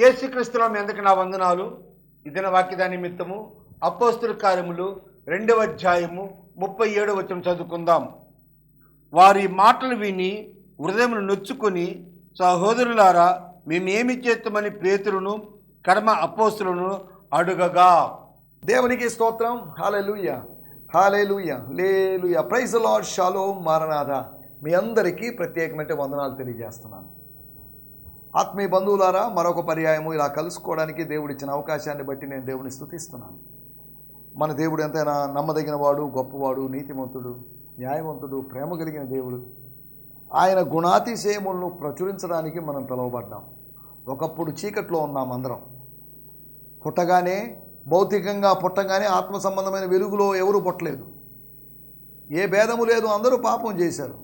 యేసుక్రీస్తులో మీ అందరికి నా వందనాలు. ఇదిన వాక్యదా నిమిత్తము అపోస్తుల కార్యములు రెండవ అధ్యాయము ముప్పై ఏడవ వచ్చిన చదువుకుందాం. వారి మాటలు విని హృదయమును నొచ్చుకొని సహోదరులారా మేమేమి చేస్తామని ప్రేతులను కర్మ అపోస్తులను అడుగగా. దేవునికి స్తోత్రం. హాలెలుయ హాలెలుయ లేలుయ ప్రైజ్ లార్డ్. Shalom maranatha. మీ అందరికీ ప్రత్యేకమైన వందనాలు తెలియజేస్తున్నాను. ఆత్మీయ బంధువులారా మరొక పర్యాయము ఇలా కలుసుకోవడానికి దేవుడిచ్చిన అవకాశాన్ని బట్టి నేను దేవుని స్థుతిస్తున్నాను. మన దేవుడు ఎంతైనా నమ్మదగిన వాడు గొప్పవాడు నీతిమంతుడు న్యాయవంతుడు ప్రేమ కలిగిన దేవుడు. ఆయన గుణాతిశయములను ప్రచురించడానికి మనం పిలువబడ్డాం. ఒకప్పుడు చీకట్లో ఉన్నాం అందరం. పుట్టగానే భౌతికంగా పుట్టగానే ఆత్మ సంబంధమైన వెలుగులో ఎవరు పుట్టలేదు. ఏ భేదము లేదు అందరూ పాపం చేశారు.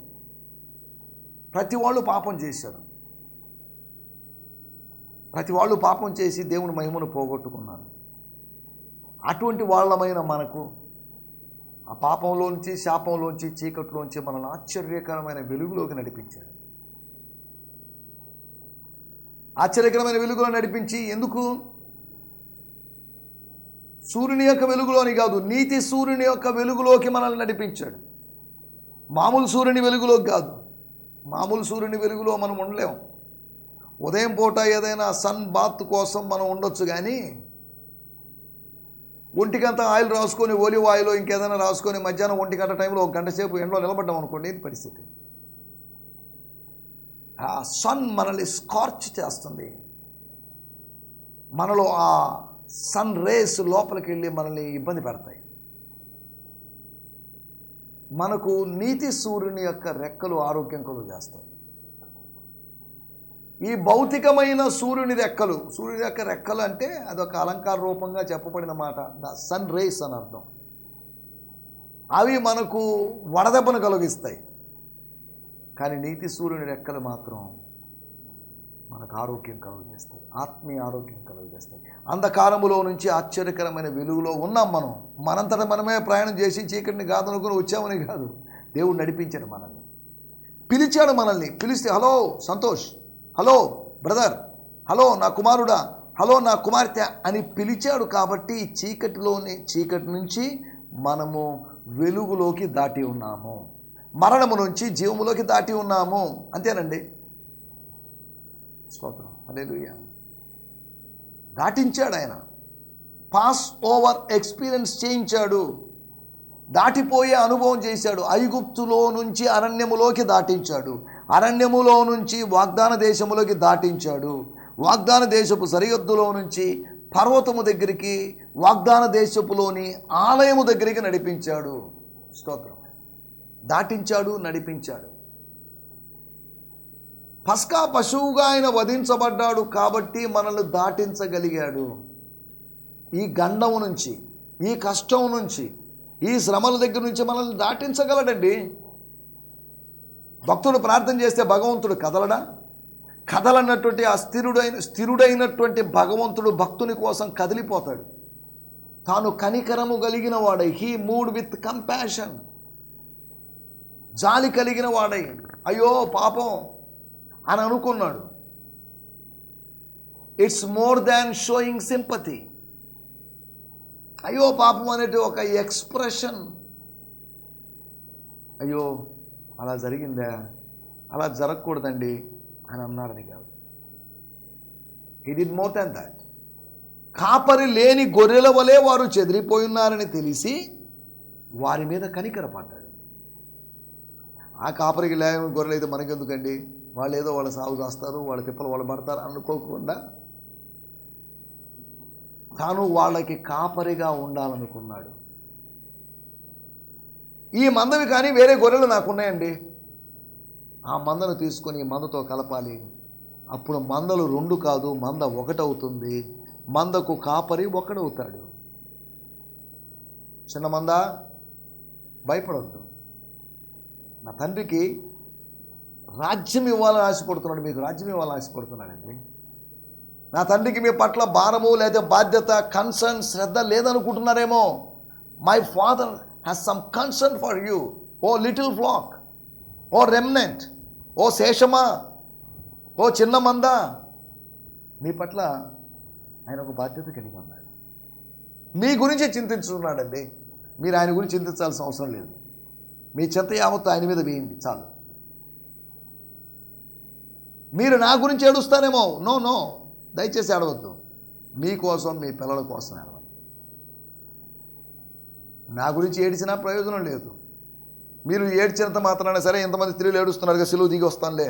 ప్రతి వాళ్ళు పాపం చేశారు. ప్రతి వాళ్ళు పాపం చేసి దేవుని మహిమను పోగొట్టుకున్నారు. అటువంటి వాళ్ళమైన మనకు ఆ పాపంలోంచి శాపంలోంచి చీకట్లోంచి మనల్ని ఆశ్చర్యకరమైన వెలుగులోకి నడిపించాడు. ఆశ్చర్యకరమైన వెలుగులో నడిపించి ఎందుకు? సూర్యుని యొక్క వెలుగులోని కాదు నీతి సూర్యుని యొక్క వెలుగులోకి మనల్ని నడిపించాడు. మామూలు సూర్యుని వెలుగులోకి కాదు మామూలు సూర్యుని వెలుగులో మనం ఉండలేం ఉదయం పూట ఏదైనా సన్ బాత్ కోసం మనం ఉండొచ్చు కానీ ఒంటికంత ఆయిల్ రాసుకొని ఒలివ్ ఆయిల్ ఇంకేదైనా రాసుకొని మధ్యాహ్నం ఒంటి గంట టైంలో ఒక గంట సేపు ఎండలో నిలబడ్డాం అనుకోండి పరిస్థితి. ఆ సన్ మనల్ని స్కార్చ్ చేస్తుంది. మనలో ఆ సన్ రేస్ లోపలికి వెళ్ళి మనల్ని ఇబ్బంది పెడతాయి. మనకు నీతి సూర్యుని యొక్క రెక్కలు ఆరోగ్యం కలుగు చేస్తాయి. ఈ భౌతికమైన సూర్యుని రెక్కలు సూర్యుని యొక్క రెక్కలు అంటే అదొక అలంకార రూపంగా చెప్పబడిన మాట. ద సన్ రేస్ అని అర్థం. అవి మనకు వడదెబ్బను కలిగిస్తాయి. కానీ నీతి సూర్యుని రెక్కలు మాత్రం మనకు ఆరోగ్యం కలుగజేస్తాయి ఆత్మీయ ఆరోగ్యం కలుగజేస్తాయి అంధకారములో నుంచి ఆశ్చర్యకరమైన వెలుగులో ఉన్నాం మనం. మనంతట మనమే ప్రయాణం చేసి చీకటిని కాదనుకుని వచ్చామని కాదు. దేవుడు నడిపించాడు మనల్ని. పిలిచాడు మనల్ని. పిలిస్తే hello Santosh. Hello brother. Hello నా కుమారుడా. హలో నా కుమార్తె అని పిలిచాడు కాబట్టి చీకటిలోని చీకటి నుంచి మనము వెలుగులోకి దాటి ఉన్నాము. మరణము నుంచి జీవములోకి దాటి ఉన్నాము. అంతేనండి? స్తోత్రం. అలేలుయ్య దాటించాడు ఆయన. పాస్ ఓవర్ ఎక్స్పీరియన్స్ చేయించాడు. దాటిపోయే అనుభవం చేశాడు. ఐగుప్తులో నుంచి అరణ్యములోకి దాటించాడు. అరణ్యములో నుంచి వాగ్దాన దేశములోకి దాటించాడు. వాగ్దాన దేశపు సరిహద్దులో నుంచి పర్వతము దగ్గరికి వాగ్దాన దేశపులోని ఆలయము దగ్గరికి నడిపించాడు. స్తోత్రం. దాటించాడు నడిపించాడు. పస్కా పశువుగా ఆయన వధించబడ్డాడు కాబట్టి మనల్ని దాటించగలిగాడు. ఈ గండం నుంచి ఈ కష్టం నుంచి ఈ శ్రమల దగ్గర నుంచి మనల్ని దాటించగలడండి. భక్తుడు ప్రార్థన చేస్తే భగవంతుడు కదలడా? కదలన్నటువంటి ఆ స్థిరుడైన స్థిరుడైనటువంటి భగవంతుడు భక్తుని కోసం కదిలిపోతాడు. తాను కనికరము కలిగిన వాడై హీ మూడ్ విత్ కంపాషన్ జాలి కలిగిన వాడై అయ్యో పాపం అని అనుకున్నాడు. It's more than showing sympathy అయ్యో పాపం అనేది ఒక ఎక్స్ప్రెషన్ అయ్యో అలా జరిగిందా? అలా జరగకూడదండి అని అన్నాడని కాదు. He did more than that కాపరి లేని గొర్రెల వలె వారు చెదిరిపోయినారని తెలిసి వారి మీద కనికరపడ్డాడు ఆ కాపరికి లేని గొర్రెలు అయితే మనకెందుకండి? వాళ్ళు ఏదో వాళ్ళ సాగు చేస్తారు వాళ్ళ తిప్పలు వాళ్ళు పడతారు అనుకోకుండా తాను వాళ్ళకి కాపరిగా ఉండాలనుకున్నాడు. ఈ మందవి కానీ వేరే గొర్రెలు నాకున్నాయండి. ఆ మందను తీసుకొని మందతో కలపాలి. అప్పుడు మందలు రెండు కాదు మంద ఒకటవుతుంది. మందకు కాపరి ఒకడవుతాడు. చిన్న మంద భయపడవద్దు నా తండ్రికి రాజ్యం ఇవ్వాలని ఆశపడుతున్నాడు మీకు రాజ్యం ఇవ్వాలని ఆశపడుతున్నాడండి నా తండ్రికి మీ పట్ల భారము లేదా బాధ్యత కన్సర్న్ శ్రద్ధ లేదనుకుంటున్నారేమో. My father has some concern for you O little flock O remnant O శేషమా ఓ చిన్న మంద మీ పట్ల ఆయన ఒక బాధ్యత కలిగి ఉన్నాడు. మీ గురించి చింతించున్నాడండి. మీరు ఆయన గురించి చింతించాల్సిన అవసరం లేదు. మీ చింత యావత్తు ఆయన మీద వేయండి చాలు. మీరు నా గురించి ఏడుస్తారేమో? No no. దయచేసి ఏడవద్దు. మీకోసం మీ పిల్లల కోసం ఏడవండి నా గురించి ఏడిచినా ప్రయోజనం లేదు. మీరు ఏడ్చినంత మాత్రాన సరే ఎంతమంది స్త్రీలు ఏడుస్తున్నారు కదా సిలువు దిగి వస్తానులే.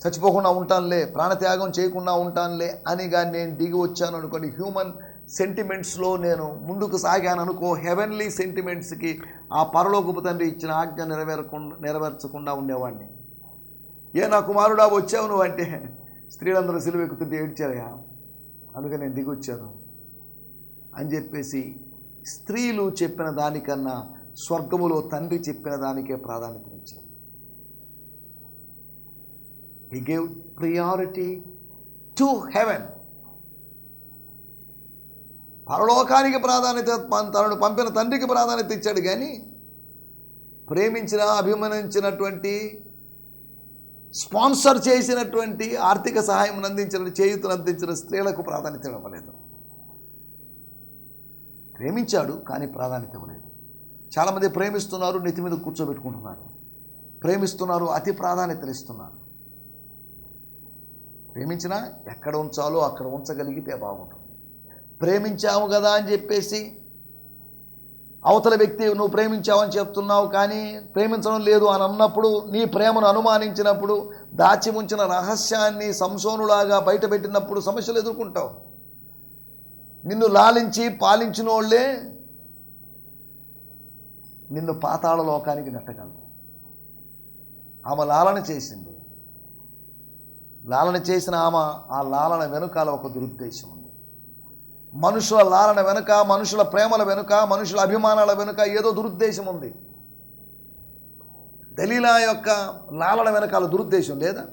చచ్చిపోకుండా ఉంటానులే ప్రాణత్యాగం చేయకుండా ఉంటానులే అని కానీ నేను దిగి వచ్చాను అనుకోండి హ్యూమన్ సెంటిమెంట్స్లో నేను ముందుకు సాగాను అనుకో హెవెన్లీ సెంటిమెంట్స్కి ఆ పరలోకపు తండ్రి ఇచ్చిన ఆజ్ఞ నెరవేరకుండా నెరవేర్చకుండా ఉండేవాడిని. ఏ నా కుమారుడా వచ్చావు నువ్వు అంటే స్త్రీలందరూ సిలువ ఎక్కుతుంటే ఏడ్చారయా అందుకని నేను దిగి వచ్చాను అని చెప్పేసి స్త్రీలు చెప్పిన దానికన్నా స్వర్గములో తండ్రి చెప్పిన దానికే ప్రాధాన్యతనిచ్చారు he gave priority to heaven పరలోకానికి ప్రాధాన్యత తనను పంపిన తండ్రికి ప్రాధాన్యత ఇచ్చాడు కానీ ప్రేమించిన అభిమానించినటువంటి స్పాన్సర్ చేసినటువంటి ఆర్థిక సహాయం అందించిన చేయుతను అందించిన స్త్రీలకు ప్రాధాన్యత ఇవ్వలేదు. ప్రేమించాడు కానీ ప్రాధాన్యత ఇవ్వలేదు. చాలామంది ప్రేమిస్తున్నారు నెత్తి మీద కూర్చోబెట్టుకుంటున్నారు. ప్రేమిస్తున్నారు అతి ప్రాధాన్యతనిస్తున్నారు ప్రేమించినా ఎక్కడ ఉంచాలో అక్కడ ఉంచగలిగితే బాగుంటుంది. ప్రేమించాము కదా అని చెప్పేసి అవతల వ్యక్తి నువ్వు ప్రేమించావని చెప్తున్నావు కానీ ప్రేమించడం లేదు అని అన్నప్పుడు నీ ప్రేమను అనుమానించినప్పుడు దాచి ఉంచిన రహస్యాన్ని సంసోనులాగా బయటపెట్టినప్పుడు సమస్యలు ఎదుర్కొంటావు. నిన్ను లాలించి పాలించిన వాళ్ళే నిన్ను పాతాళ లోకానికి నెట్టగలరు. ఆమె లాలన చేసింది. లాలన చేసిన ఆమె ఆ లాలన వెనుకాల ఒక దురుద్దేశం ఉంది. మనుషుల లాలన వెనుక మనుషుల ప్రేమల వెనుక మనుషుల అభిమానాల వెనుక ఏదో దురుద్దేశం ఉంది. దలీలా యొక్క లాలన వెనకాల దురుద్దేశం లేదా?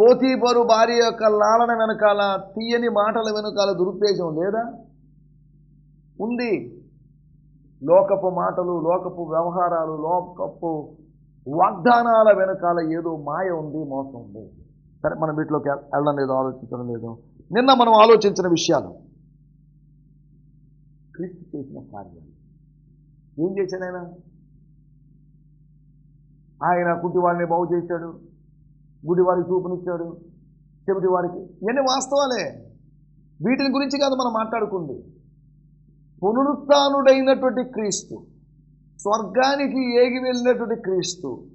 పోతీపరు భార్య యొక్క లాలన వెనకాల తీయని మాటల వెనుకాల దురుద్దేశం లేదా? ఉంది. లోకపు మాటలు లోకపు వ్యవహారాలు లోకపు వాగ్దానాల వెనకాల ఏదో మాయ ఉంది మోసం ఉంది. సరే మనం వీటిలోకి వెళ్ళడం లేదు ఆలోచించడం లేదు. నిన్న మనం ఆలోచించిన విషయాలు. క్రీస్తు చేసిన కార్యాలు. ఏం చేశాడు ఆయన? ఆయన కుంటి వాళ్ళని బాగు చేశాడు. గుడి వారికి చూపునిచ్చాడు. చెవిటి వారికి ఇవన్నీ వాస్తవాలే. వీటిని గురించి కాదు మనం మాట్లాడుకుంది. పునరుత్డైనటువంటి క్రీస్తు స్వర్గానికి ఏగి వెళ్ళినటువంటి క్రీస్తు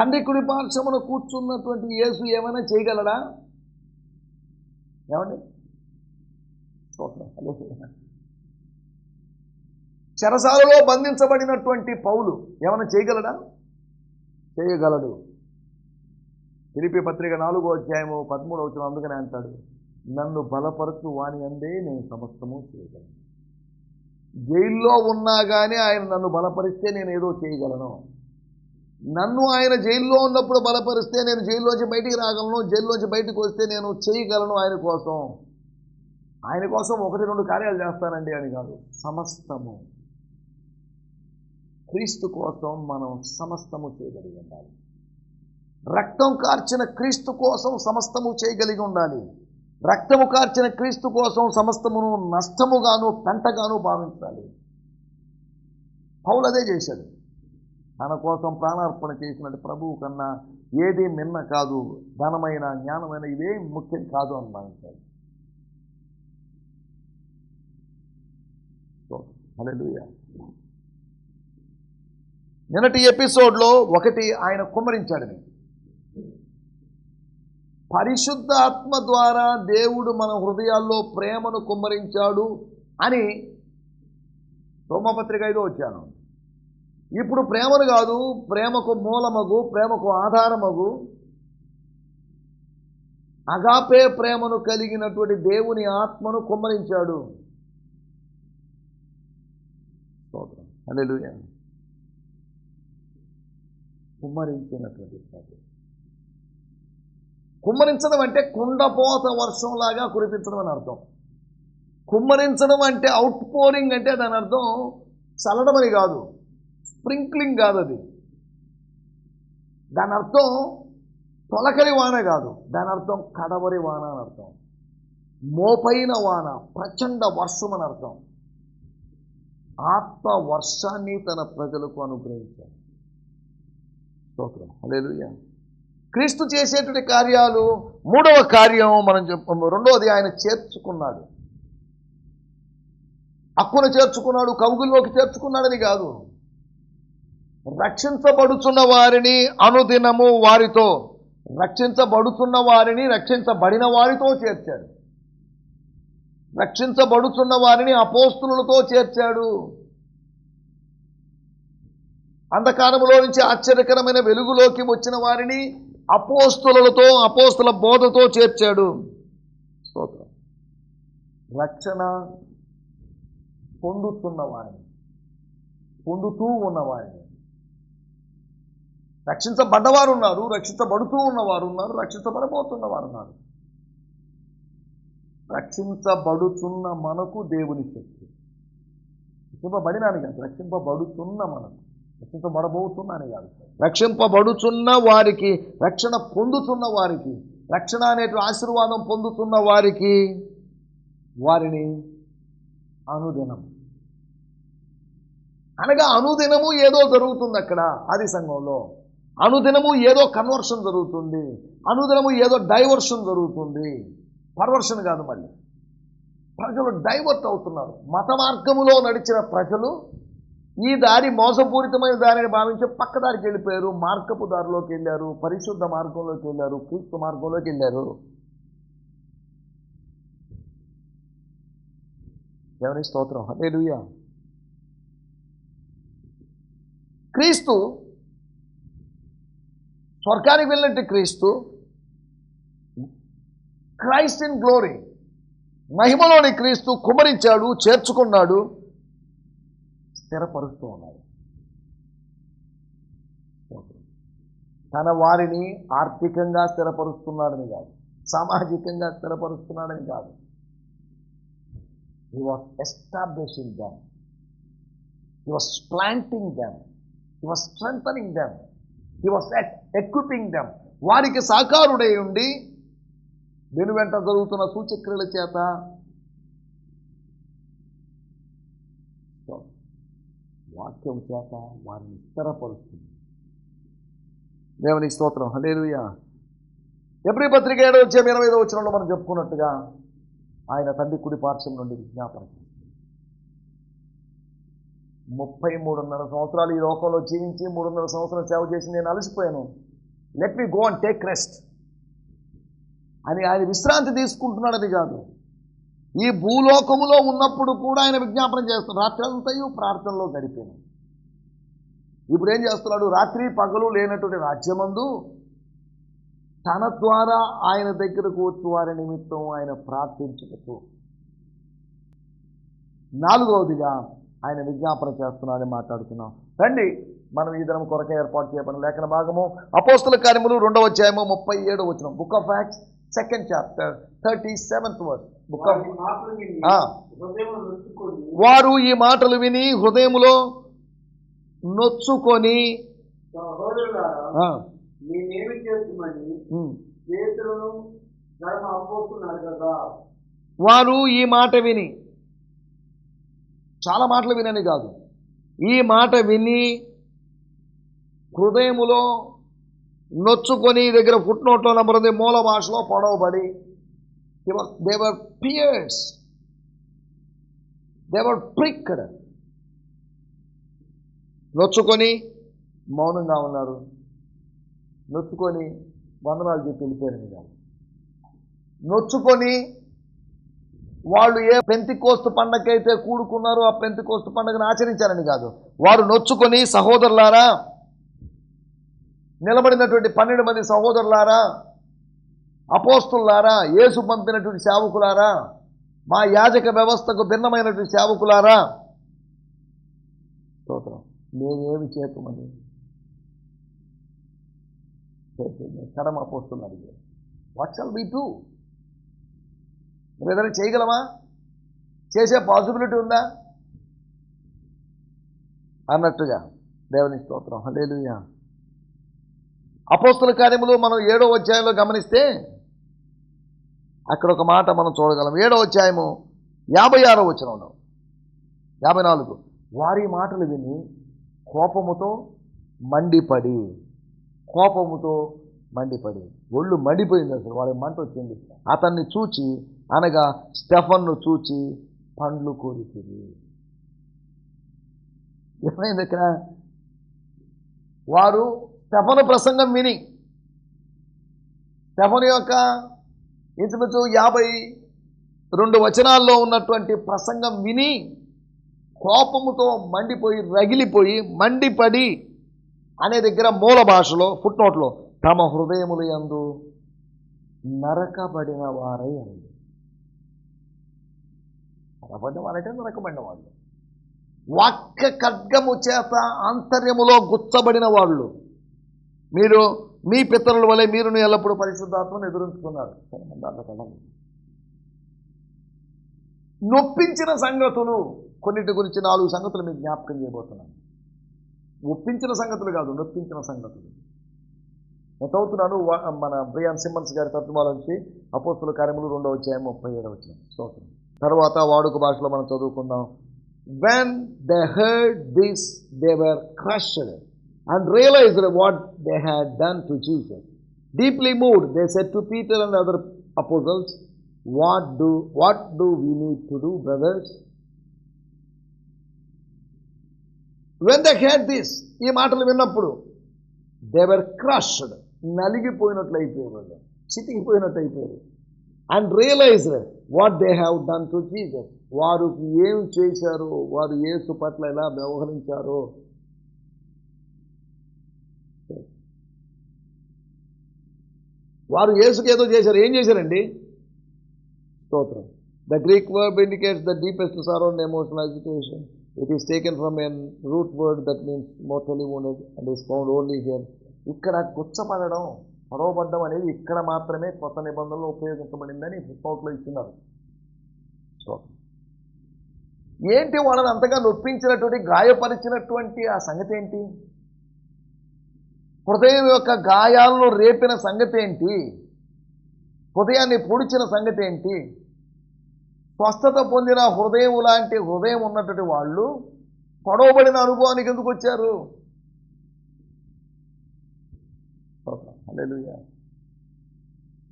తండ్రి కుడి పార్శ్వమున కూర్చున్నటువంటి యేసు ఏమైనా చేయగలడా? ఏమండి? స్తోత్రం. చెరసాలలో బంధించబడినటువంటి పౌలు ఏమైనా చేయగలడా? చేయగలడు. తిరిపి పత్రిక నాలుగో అధ్యాయము పదమూడు వచ్చిన అందుకనే అంటాడు నన్ను బలపరచు వాని అందే నేను సమస్తము చేయగలను. జైల్లో ఉన్నా కానీ ఆయన నన్ను బలపరిస్తే నేను ఏదో చేయగలను. నన్ను ఆయన జైల్లో ఉన్నప్పుడు బలపరిస్తే నేను జైల్లోంచి బయటికి రాగలను జైల్లోంచి బయటకు వస్తే నేను చేయగలను ఆయన కోసం. ఆయన కోసం ఒకటి రెండు కార్యాలు చేస్తానండి అని కాదు సమస్తము. క్రీస్తు కోసం మనం సమస్తము చేయగలిగి ఉండాలి. రక్తం కార్చిన క్రీస్తు కోసం సమస్తము చేయగలిగి ఉండాలి. రక్తము కార్చిన క్రీస్తు కోసం సమస్తమును నష్టముగాను పెంటగాను భావించాలి. పౌలు అదే చేశాడు. తన కోసం ప్రాణార్పణ చేసినట్టు ప్రభువు కన్నా ఏది మిన్న కాదు ధనమైన జ్ఞానమైన ఇవే ముఖ్యం కాదు అని భావించాడు. నిన్నటి ఎపిసోడ్లో ఒకటి ఆయన కుమ్మరించాడని పరిశుద్ధ ఆత్మ ద్వారా దేవుడు మన హృదయాల్లో ప్రేమను కుమ్మరించాడు అని రోమపత్రిక ఐదో వచ్చాను ఇప్పుడు ప్రేమను కాదు ప్రేమకు మూలమగు ప్రేమకు ఆధారమగు అగాపే ప్రేమను కలిగినటువంటి దేవుని ఆత్మను కుమ్మరించాడు. స్తోత్రం. కుమ్మరించినటువంటి కుమ్మరించడం అంటే కుండపోత వర్షంలాగా కురిపించడం అని అర్థం. కుమ్మరించడం అంటే అవుట్ పోరింగ్ అంటే దాని అర్థం చల్లడం అని కాదు స్ప్రింక్లింగ్ కాదు అది. దాని అర్థం తొలకరి వాన కాదు దాని అర్థం కడవరి వాన అని అర్థం. మోపైన వాన ప్రచండ వర్షం అని అర్థం. ఆత్మ వర్షాన్ని తన ప్రజలకు అనుగ్రహించారు స్తోత్రం. హల్లెలూయా. క్రీస్తు చేసేటువంటి కార్యాలు మూడవ కార్యం మనం చెప్ప రెండవది ఆయన చేర్చుకున్నాడు. అక్కును చేర్చుకున్నాడు కవుగుల్లోకి చేర్చుకున్నాడని కాదు. రక్షించబడుచున్న వారిని అనుదినము వారితో రక్షించబడుతున్న వారిని రక్షించబడిన వారితో చేర్చాడు. రక్షించబడుతున్న వారిని అపోస్తులతో చేర్చాడు. అంధకారములో నుంచి ఆశ్చర్యకరమైన వెలుగులోకి వచ్చిన వారిని అపోస్తులతో అపోస్తుల బోధతో చేర్చాడు. స్తోత్రం. రక్షణ పొందుతున్న వారిని పొందుతూ ఉన్నవారిని రక్షించబడ్డవారు ఉన్నారు రక్షించబడుతూ ఉన్నవారు ఉన్నారు రక్షించబడబోతున్నవారు ఉన్నారు. రక్షించబడుతున్న మనకు దేవుని శక్తి. రక్షింపబడినాను కాదు రక్షింపబడుతున్న మనకు. రక్షింపబడబోతున్నాను కాదు. రక్షింపబడుచున్న వారికి రక్షణ పొందుతున్న వారికి రక్షణ అనేటువంటి ఆశీర్వాదం పొందుతున్న వారికి వారిని అనుదినం. అనగా అనుదినము ఏదో జరుగుతుంది అక్కడ ఆది సంఘంలో. అనుదినము ఏదో కన్వర్షన్ జరుగుతుంది. అనుదినము ఏదో డైవర్షన్ జరుగుతుంది. పర్వర్షన్ కాదు మళ్ళీ. ప్రజలు డైవర్ట్ అవుతున్నారు. మత మార్గములో నడిచిన ప్రజలు ఈ దారి మోసపూరితమైన దారిని భావించి పక్క దారికి వెళ్ళిపోయారు. మార్గపు దారిలోకి వెళ్ళారు. పరిశుద్ధ మార్గంలోకి వెళ్ళారు. క్రీస్తు మార్గంలోకి వెళ్ళారు. ఎవరి స్తోత్రం. హల్లెలూయా. క్రీస్తు స్వర్గానికి వెళ్ళినట్టు క్రీస్తు క్రైస్ట్ ఇన్ గ్లోరీ మహిమలోని క్రీస్తు కుమరించాడు చేర్చుకున్నాడు. స్థిరపరుస్తూ ఉన్నాడు తన వారిని ఆర్థికంగా స్థిరపరుస్తున్నాడని కాదు సామాజికంగా స్థిరపరుస్తున్నాడని కాదు. He was establishing them he was planting them he was strengthening them he was equipping them వారికి సాకారుడై ఉండి వెను వెంట జరుగుతున్న సూచక్రియల చేత వాక్యం చేత వారిని స్థిరపరుస్తుంది. దేవుని స్తోత్రం. హలేలుయా ఎబ్రి పత్రిక ఏడో వచ్చే ఇరవై ఐదో వచ్చినప్పుడు మనం చెప్పుకున్నట్టుగా ఆయన తండ్రి కుడి పార్శ్వం నుండి విజ్ఞాపన ముప్పై మూడున్నర సంవత్సరాలు ఈ లోకంలో జీవించి మూడున్నర సంవత్సరాలు సేవ చేసి నేను అలసిపోయాను. Let me go and take rest అని ఆయన విశ్రాంతి తీసుకుంటున్నాడని కాదు. ఈ భూలోకములో ఉన్నప్పుడు కూడా ఆయన విజ్ఞాపన చేస్తున్నాడు రాత్రంతయు ప్రార్థనలో గడిపాను. ఇప్పుడు ఏం చేస్తున్నాడు? రాత్రి పగలు లేనటువంటి రాజ్యమందు తన ద్వారా ఆయన దగ్గరకు వచ్చి వారి నిమిత్తం ఆయన ప్రార్థించవచ్చు నాలుగవదిగా ఆయన విజ్ఞాపన చేస్తున్నాడని మాట్లాడుతున్నాం. రండి మనం ఈ దినం కొరకే ఏర్పాటు చేయబడిన లేఖన భాగము. అపోస్తుల కార్యములు రెండవ అధ్యాయము ముప్పై ఏడవ వచ్చిన book of Acts second chapter thirty seventh verse వారి ఈ మాటలు విని హృదయములో నొచ్చుకొని వారు ఈ మాట విని చాలా మాటలు వినని కాదు. ఈ మాట విని హృదయములో నొచ్చుకొని దగ్గర ఫుట్ నోట్లో నమ్మరుంది మూల భాషలో పొడవబడి దేవర్ పియర్స్ దేవర్ ప్రిక్డ్ నొచ్చుకొని మౌనంగా ఉన్నారు. నొచ్చుకొని వందనాలు చెప్పి వెళ్ళిపోయారు కాదు నొచ్చుకొని వాళ్ళు ఏ పెంతి కోస్తు పండగైతే కూడుకున్నారో ఆ పెంతి కోస్తు పండుగను ఆచరించారని కాదు. వారు నొచ్చుకొని సహోదరులారా నిలబడినటువంటి పన్నెండు మంది సహోదరులారా అపోస్తులారా యేసు పంపినటువంటి సేవకులారా మా యాజక వ్యవస్థకు భిన్నమైనటువంటి సేవకులారా? స్తోత్రం. మేమేమి చేతమని? కడమ అపోస్తున్నారు వాట్ షాల్ బీ టూ ఏదైనా చేయగలమా? చేసే పాసిబిలిటీ ఉందా? అన్నట్టుగా దేవుని స్తోత్రం. హలేలుయా అపోస్తుల కార్యములు మనం ఏడో అధ్యాయంలో గమనిస్తే అక్కడ ఒక మాట మనం చూడగలం. ఏడో అధ్యాయము యాభై ఆరో వచనంలో. యాభై నాలుగు వారి మాటలు విని కోపముతో మండిపడి కోపముతో మండిపడి. ఒళ్ళు మండిపోయింది అసలు వాడి మంట వచ్చింది. అతన్ని చూచి అనగా స్టెఫన్ను చూచి పండ్లు కోరికిరి ఏమైంది ఇక్కడ? వారు స్టెఫను ప్రసంగం విని స్టెఫను యొక్క ఇంచుమించు యాభై రెండు వచనాల్లో ఉన్నటువంటి ప్రసంగం విని కోపముతో మండిపోయి రగిలిపోయి మండిపడి అనే దగ్గర మూల భాషలో ఫుట్నోట్లో తమ హృదయములు ఎందు నరకబడిన వారై అంది నరకబడిన వారంటే నరకబడిన వాళ్ళు. వాక్య ఖడ్గము చేత ఆంతర్యములో గుచ్చబడిన వాళ్ళు. మీరు మీ పితరుల వలె మీరును ఎల్లప్పుడూ పరిశుద్ధాత్మను ఎదురించుకున్నారు. దాంట్లో నొప్పించిన సంగతులు కొన్నిటి గురించి నాలుగు సంగతులు మీకు జ్ఞాపకం చేయబోతున్నాను. ఒప్పించిన సంగతులు కాదు నొప్పించిన సంగతులు. నేను చదువుతున్నాను మన బ్రియాన్ సిమ్మన్స్ గారి తత్వాల నుంచి అపోస్తుల కార్యములు రెండో వచ్చాయి ముప్పై ఏడవ వచ్చాయి స్తోత్రం. తర్వాత వాడుక భాషలో మనం చదువుకుందాం. When they heard this they were crushed and realised what they had done to Jesus deeply moved they said to Peter and other apostles what do what do we need to do brothers when they had this ఈ మాటలు విన్నప్పుడు they were crushed నలిగిపోయినట్లు అయిపోయేవాళ్ళు చితికిపోయినట్టు అయిపోయారు and realised what they have done to Jesus వారు ఏం చేశారో? వారు ఏసు పట్ల ఎలా వ్యవహరించారో? వారు యేసుకి ఏదో చేశారు. ఏం చేశారండి? స్తోత్రం. The Greek verb indicates the deepest sorrow and emotional education it is taken from an root word that means mortally wounded and is found only here ఇక్కడ గుచ్చపడడం పొడవబడ్డం అనేది ఇక్కడ మాత్రమే కొత్త నిబంధనలు ఉపయోగించబడిందని ఫుట్నోట్లో ఇస్తున్నారు. సో ఏంటి వాళ్ళని అంతగా నొప్పించినటువంటి గాయపరిచినటువంటి ఆ సంగతి ఏంటి? హృదయం యొక్క గాయాలను రేపిన సంగతి ఏంటి హృదయాన్ని పొడిచిన సంగతి ఏంటి స్వస్థత పొందిన హృదయం లాంటి హృదయం ఉన్నటువంటి వాళ్ళు పొడవబడిన అనుభవానికి ఎందుకు వచ్చారు.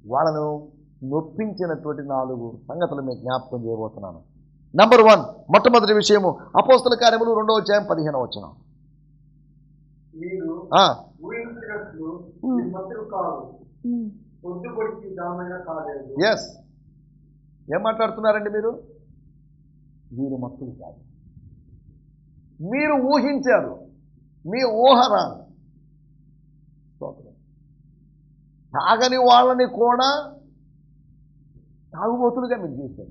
వాళ్ళను నొప్పించినటువంటి నాలుగు సంగతులు మీకు జ్ఞాపకం చేయబోతున్నాను. నంబర్ వన్ మొట్టమొదటి విషయము అపోస్తల కార్యములు రెండవ అధ్యాయం పదిహేను వచ్చిన ఎస్ ఏం మాట్లాడుతున్నారండి మీరు? వీరు మత్తులు కాదు. మీరు ఊహించారు. మీ ఊహ రాదు. స్తోత్రం. తాగని వాళ్ళని కూడా తాగుబోతులుగా మీరు చేశారు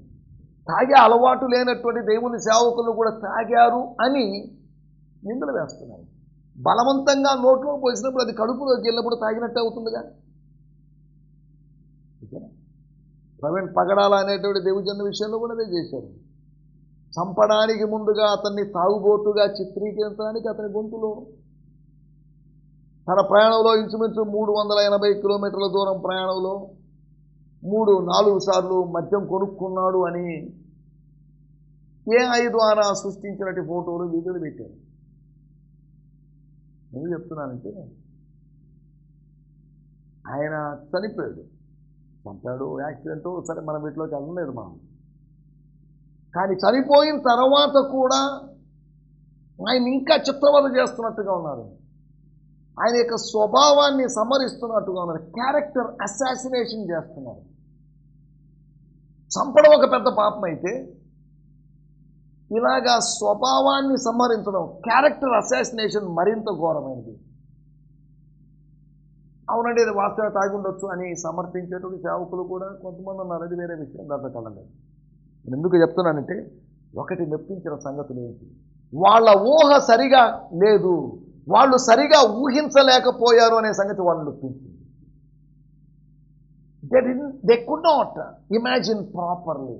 తాగే అలవాటు లేనటువంటి దేవుని సేవకులు కూడా తాగారు అని నిందలు వేస్తున్నారు. బలవంతంగా నోట్లో పోసినప్పుడు అది కడుపులోకి వెళ్ళినప్పుడు తాగినట్టే అవుతుందిగా. ఓకేనా? ప్రవీణ్ పగడాల అనేటువంటి దేవుజన్న విషయంలో కూడా అదే చేశారు. చంపడానికి ముందుగా అతన్ని తాగుబోతుగా చిత్రీకరించడానికి అతని గొంతులో తన ప్రయాణంలో ఇంచుమించు మూడు వందల ఎనభై కిలోమీటర్ల దూరం ప్రయాణంలో మూడు నాలుగు సార్లు మద్యం కొనుక్కున్నాడు అని ఏఐ ద్వారా సృష్టించినట్టు ఫోటోలు వీడియోలు పెట్టారు. నేను చెప్తున్నానంటే ఆయన చనిపోయాడు. చంపాడు యాక్సిడెంట్ సరే మనం వీటిలోకి వెళ్ళలేదు మనం. కానీ చనిపోయిన తర్వాత కూడా ఆయన ఇంకా చిత్రవద చేస్తున్నట్టుగా ఉన్నారు. ఆయన యొక్క స్వభావాన్ని సమరిస్తున్నట్టుగా ఉన్నారు. క్యారెక్టర్ అసాసినేషన్ చేస్తున్నారు. చంపడం ఒక పెద్ద పాపం అయితే ఇలాగా స్వభావాన్ని సంహరించడం క్యారెక్టర్ అసాసినేషన్ మరింత ఘోరమైనది. అవునండి ఇది వాస్తవ తాగుండొచ్చు అని సమర్థించేటువంటి సేవకులు కూడా కొంతమంది ఉన్నారు. అది వేరే విషయం దాంట్లో కలలేదు నేను ఎందుకు చెప్తున్నానంటే ఒకటి మెప్పించిన సంగతులు ఏంటి? వాళ్ళ ఊహ సరిగా లేదు. వాళ్ళు సరిగా ఊహించలేకపోయారు అనే సంగతి వాళ్ళు నొప్పించింది they could not imagine properly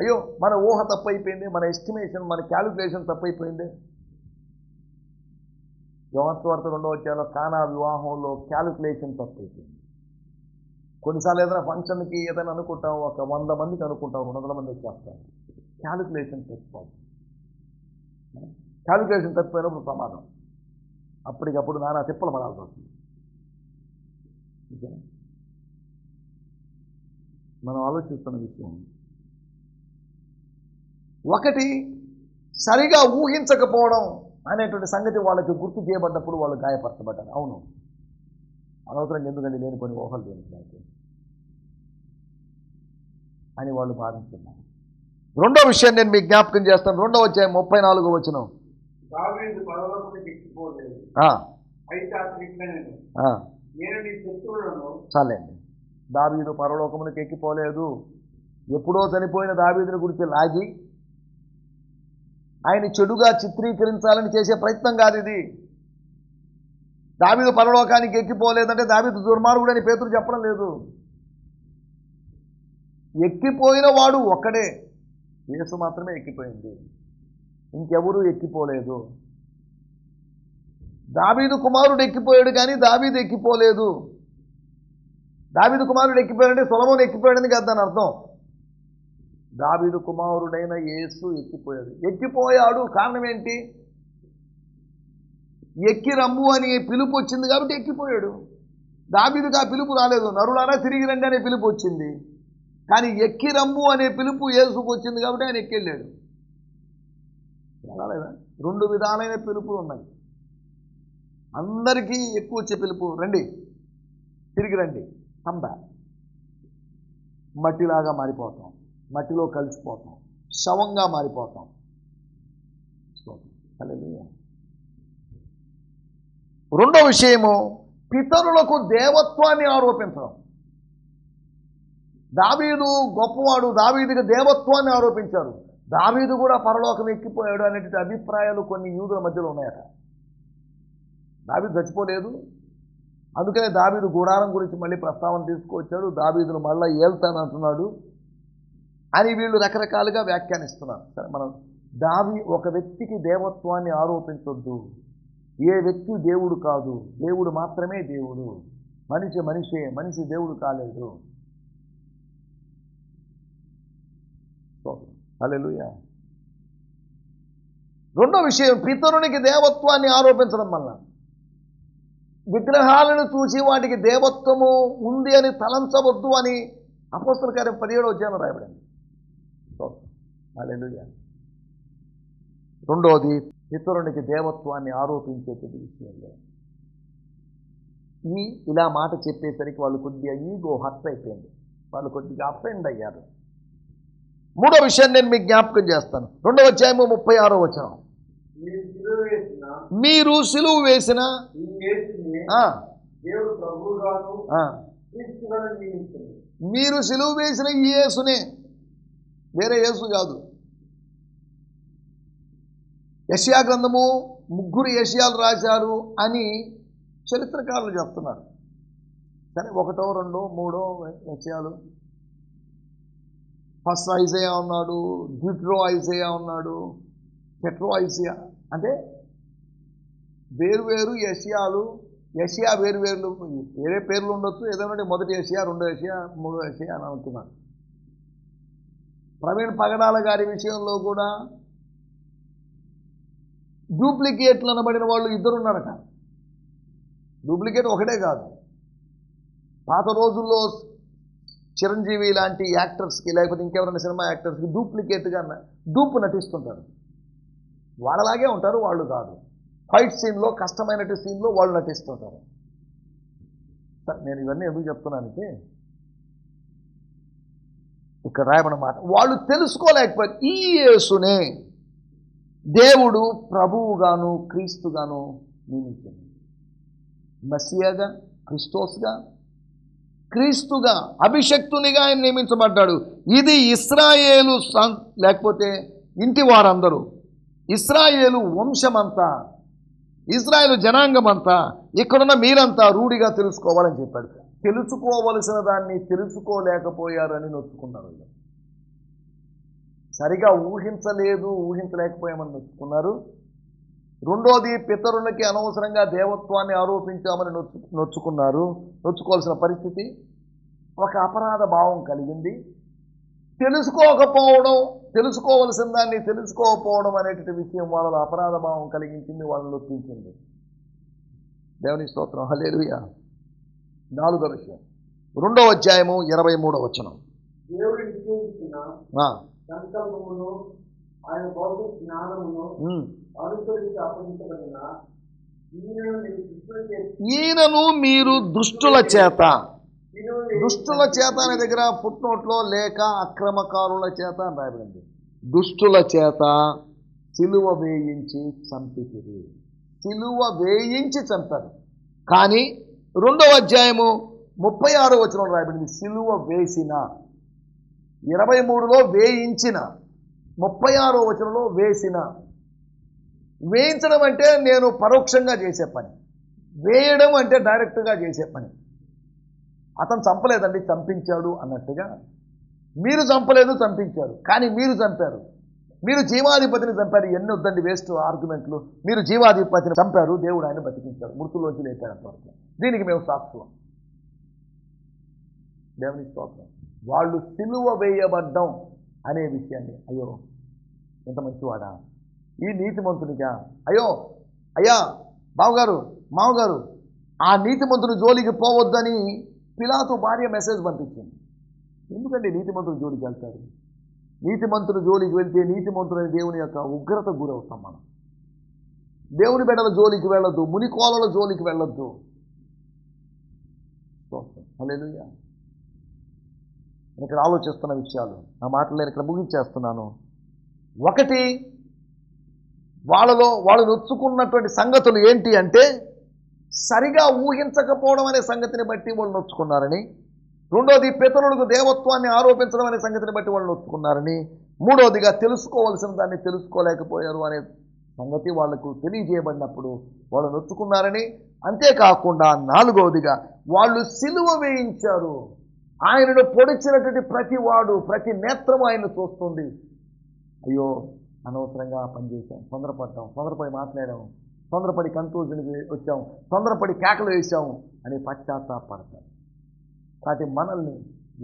అయ్యో మన ఊహ తప్పైపోయింది మన ఎస్టిమేషన్ మన క్యాలిక్యులేషన్ తప్పైపోయింది. యోగస్వార్థ రెండో వచ్చాలో కానా వివాహంలో క్యాలిక్యులేషన్ తప్పైపోయింది. కొన్నిసార్లు ఏదైనా ఫంక్షన్కి ఏదైనా అనుకుంటాం ఒక వంద మందికి అనుకుంటాం రెండు వందల మంది వచ్చేస్తాం క్యాలిక్యులేషన్ తప్పిపోతుంది క్యాలిక్యులేషన్ తప్పిపోయినప్పుడు ప్రమాదం. అప్పటికప్పుడు నానా తిప్పలు పడాల్సి వస్తుంది. మనం ఆలోచిస్తున్న విషయం ఒకటి సరిగా ఊహించకపోవడం అనేటువంటి సంగతి వాళ్ళకి గుర్తు చేయబడ్డప్పుడు వాళ్ళు గాయపరచబడ్డారు. అవును. అనవసరంగా ఎందుకండి లేని కొన్ని ఊహలు దేనికి? నాకు అని వాళ్ళు భావించున్నారు రెండో విషయం నేను మీకు జ్ఞాపకం చేస్తాను. రెండో వచ్చాయి ముప్పై నాలుగో వచ్చిన చాలండి దావీదు పరలోకమునికి ఎక్కిపోలేదు. ఎప్పుడో చనిపోయిన దావీదుని గురించి లాగి ఆయన చెడుగా చిత్రీకరించాలని చేసే ప్రయత్నం కాదు ఇది. దావిదు పరలోకానికి ఎక్కిపోలేదంటే దావీదు దుర్మార్గుడని పేతురు చెప్పడం లేదు. ఎక్కిపోయిన వాడు ఒక్కడే. యేసు మాత్రమే ఎక్కిపోయింది. ఇంకెవరూ ఎక్కిపోలేదు. దావీదు కుమారుడు ఎక్కిపోయాడు కానీ దావీదు ఎక్కిపోలేదు. దావీదు కుమారుడు ఎక్కిపోయాడంటే సొలమోను ఎక్కిపోయాడని కదా దాని అర్థం. దావీదు కుమారుడైన యేసు ఎక్కిపోయాడు. ఎక్కిపోయాడు కారణం ఏంటి? ఎక్కి రమ్ము అని పిలుపు వచ్చింది కాబట్టి ఎక్కిపోయాడు. దావీదుకు ఆ పిలుపు రాలేదు. నరులారా తిరిగి రండి అనే పిలుపు వచ్చింది. కానీ ఎక్కి రమ్ము అనే పిలుపు యేసుకు వచ్చింది కాబట్టి ఆయన ఎక్కెళ్ళాడు. రాలేదా? రెండు విధాలైన పిలుపులు ఉన్నాయి. అందరికీ ఎక్కువ వచ్చే పిలుపు. రండి. తిరిగి రండి. కంబ మట్టిలాగా మారిపోతాం. మట్టిలో కలిసిపోతాం. శవంగా మారిపోతాం. రెండో విషయము పితరులకు దేవత్వాన్ని ఆరోపించడం. దావీదు గొప్పవాడు దావీదుకి దేవత్వాన్ని ఆరోపించారు దావీదు కూడా పరలోకం ఎక్కిపోయాడు అనేటువంటి అభిప్రాయాలు కొన్ని యూదుల మధ్యలో ఉన్నాయట. దావీదు చచ్చిపోలేదు. అందుకనే దావీదు గుడారం గురించి మళ్ళీ ప్రస్తావన తీసుకొచ్చాడు. దావీదును మళ్ళీ ఏళ్తానంటున్నాడు అని వీళ్ళు రకరకాలుగా వ్యాఖ్యానిస్తున్నారు. సరే మనం దావి ఒక వ్యక్తికి దేవత్వాన్ని ఆరోపించొద్దు. ఏ వ్యక్తి దేవుడు కాదు. దేవుడు మాత్రమే దేవుడు. మనిషి మనిషే మనిషి దేవుడు కాలేదు. హల్లెలూయా. రెండో విషయం పితరునికి దేవత్వాన్ని ఆరోపించడం వల్ల. విగ్రహాలను చూసి వాటికి దేవత్వము ఉంది అని తలంచవద్దు అని అపోస్తల కార్యం పదిహేడో వచ్చాను రాయబడింది. హల్లెలూయా. రెండోది పితరునికి దేవత్వాన్ని ఆరోపించేటువంటి విషయంలో ఈ ఇలా మాట చెప్పేసరికి వాళ్ళు కొద్దిగా ఈగో హర్ట్ అయిపోయింది. వాళ్ళు కొద్దిగా అఫెండ్ అయ్యారు. మూడో విషయాన్ని నేను మీకు జ్ఞాపకం చేస్తాను. రెండవ అధ్యాయము ముప్పై ఆరో వచనం. మీరు సిలువ వేసిన మీరు సిలువు వేసిన ఈ యేసుని. వేరే యేసు కాదు. యషియా గ్రంథము ముగ్గురు యషియాలు రాశారు అని చరిత్రకారులు చెప్తున్నారు. కానీ ఒకటో రెండో మూడో యషియాలు. ఫస్ట్ ఐజయా ఉన్నాడు డ్యూట్రో ఐజయా ఉన్నాడు టెట్రో ఐసియా అంటే వేరు వేరు యషియాలు యషియా వేరు వేరు వేరే పేర్లు ఉండొచ్చు. ఏదైనా మొదటి యషియా రెండో యషియా మూడో యషియా అని అనుకున్నాను ప్రవీణ్ పగడాల గారి విషయంలో కూడా డూప్లికేట్లు అనబడిన వాళ్ళు ఇద్దరున్నారట. డూప్లికేట్ ఒకటే కాదు. పాత రోజుల్లో చిరంజీవి లాంటి యాక్టర్స్కి లేకపోతే ఇంకెవరైనా సినిమా యాక్టర్స్కి డూప్లికేట్గా డూప్ నటిస్తుంటారు. వాళ్ళలాగే ఉంటారు వాళ్ళు కాదు. ఫైట్ సీన్లో కష్టమైన సీన్లో వాళ్ళు నటిస్తుంటారు. నేను ఇవన్నీ ఎందుకు చెప్తున్నానంటే ఇక్కడ రాయబడిన మాట. వాళ్ళు తెలుసుకోలేకపోయారు. ఈ యేసునే దేవుడు ప్రభువుగాను క్రీస్తుగాను నియమించింది మసియాగా క్రిస్టోస్గా క్రీస్తుగా అభిషక్తునిగా ఆయన నియమించబడ్డాడు. ఇది ఇస్రాయేలు లేకపోతే ఇంటి వారందరూ. ఇస్రాయేలు వంశమంతా ఇజ్రాయేలు జనాంగమంతా ఇక్కడున్న మీరంతా రూఢిగా తెలుసుకోవాలని చెప్పాడు. తెలుసుకోవలసిన దాన్ని తెలుసుకోలేకపోయారని నొచ్చుకున్నారు వీళ్ళు. సరిగా ఊహించలేదు ఊహించలేకపోయామని నొచ్చుకున్నారు. రెండోది పితరులకి అనవసరంగా దేవత్వాన్ని ఆరోపించామని నొచ్చు నొచ్చుకున్నారు. నొచ్చుకోవాల్సిన పరిస్థితి ఒక అపరాధ భావం కలిగింది. తెలుసుకోకపోవడం తెలుసుకోవలసిన దాన్ని తెలుసుకోకపోవడం అనేటువంటి విషయం వాళ్ళలో అపరాధ భావం కలిగించింది వాళ్ళని నొప్పించింది దేవుని స్తోత్రం. హలేరుయా నాలుగో విషయం. రెండో అధ్యాయము ఇరవై మూడో వచనం. ఈయనను మీరు దుష్టుల చేత. దుష్టుల చేత అనే దగ్గర ఫుట్నోట్లో లేక అక్రమకారుల చేత అని రాయబడింది. దుష్టుల చేత సిలువ వేయించి చంపితిరి. సిలువ వేయించి చంపారు. కానీ రెండవ అధ్యాయము ముప్పై ఆరో వచనం రాయబడింది సిలువ వేసిన. ఇరవై మూడులో వేయించిన. ముప్పై ఆరో వచనంలో వేసిన. వేయించడం అంటే నేను పరోక్షంగా చేసే పని. వేయడం అంటే డైరెక్ట్గా చేసే పని. అతను చంపలేదండి చంపించాడు అన్నట్టుగా. మీరు చంపలేదు చంపించారు. కానీ మీరు చంపారు. మీరు జీవాధిపతిని చంపారు ఎన్ని వద్దండి వేస్ట్ ఆర్గ్యుమెంట్లు మీరు జీవాధిపతిని చంపారు దేవుడు ఆయన బతికించారు మృతుల్లోంచి లేపాడు అంతవరకు దీనికి మేము సాక్ష్యం. దేవుని స్తోత్రం. వాళ్ళు సిలువ వేయబడ్డం అనే విషయాన్ని. అయ్యో ఎంత మంచివాడా. ఈ నీతిమంతునిగా అయ్యో అయ్యా బావగారు మావగారు ఆ నీతిమంతుని జోలికి పోవద్దని పిలాతో భార్య మెసేజ్ పంపించింది. ఎందుకండి నీతిమంతుని జోలికి వెళ్తారు నీతిమంతుని జోలికి వెళ్తే నీతిమంతుడైన దేవుని యొక్క ఉగ్రత గురవుతాం మనం. దేవుని బిడ్డల జోలికి వెళ్ళొద్దు మునికోలల జోలికి వెళ్ళొద్దు. చూస్తాం నేను ఇక్కడ ఆలోచిస్తున్న విషయాలు నా మాటలు నేను ఇక్కడ ముగించేస్తున్నాను. ఒకటి వాళ్ళలో వాళ్ళు నొచ్చుకున్నటువంటి సంగతులు ఏంటి అంటే సరిగా ఊహించకపోవడం అనే సంగతిని బట్టి వాళ్ళు నొచ్చుకున్నారని రెండోది పితరులకు దేవత్వాన్ని ఆరోపించడం అనే సంగతిని బట్టి వాళ్ళు నొచ్చుకున్నారని మూడోదిగా తెలుసుకోవాల్సిన దాన్ని తెలుసుకోలేకపోయారు అనే సంగతి వాళ్ళకు తెలియజేయబడినప్పుడు వాళ్ళు నొచ్చుకున్నారని అంతేకాకుండా నాలుగవదిగా వాళ్ళు సిలువ వేయించారు. ఆయనను పొడిచినటువంటి ప్రతి వాడు ప్రతి నేత్రం ఆయన చూస్తుంది. అయ్యో అనవసరంగా పనిచేసాం తొందరపడ్డాం తొందరపడి మాట్లాడాం తొందరపడి కన్క్లూజన్కి వచ్చాం తొందరపడి కేకలు వేసాము అని పశ్చాత్తాపడతారు కాబట్టి మనల్ని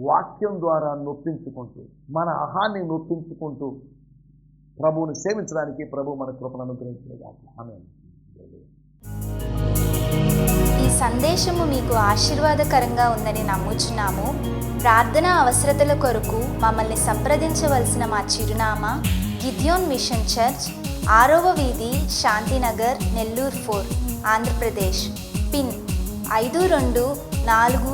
వాక్యం ద్వారా నొప్పించుకుంటూ మన అహాన్ని నొప్పించుకుంటూ ప్రభువుని సేవించడానికి ప్రభు మన కృపను అనుగ్రహించలేదు ఆమె ఈ సందేశము మీకు ఆశీర్వాదకరంగా ఉందని నమ్ముచున్నాము. ప్రార్థన అవసరతల కొరకు మమ్మల్ని సంప్రదించవలసిన మా చిరునామా గిద్యోన్ మిషన్ చర్చ్ ఆరవ వీధి శాంతినగర్ నెల్లూరు ఫోర్ ఆంధ్రప్రదేశ్. పిన్ ఐదు రెండు నాలుగు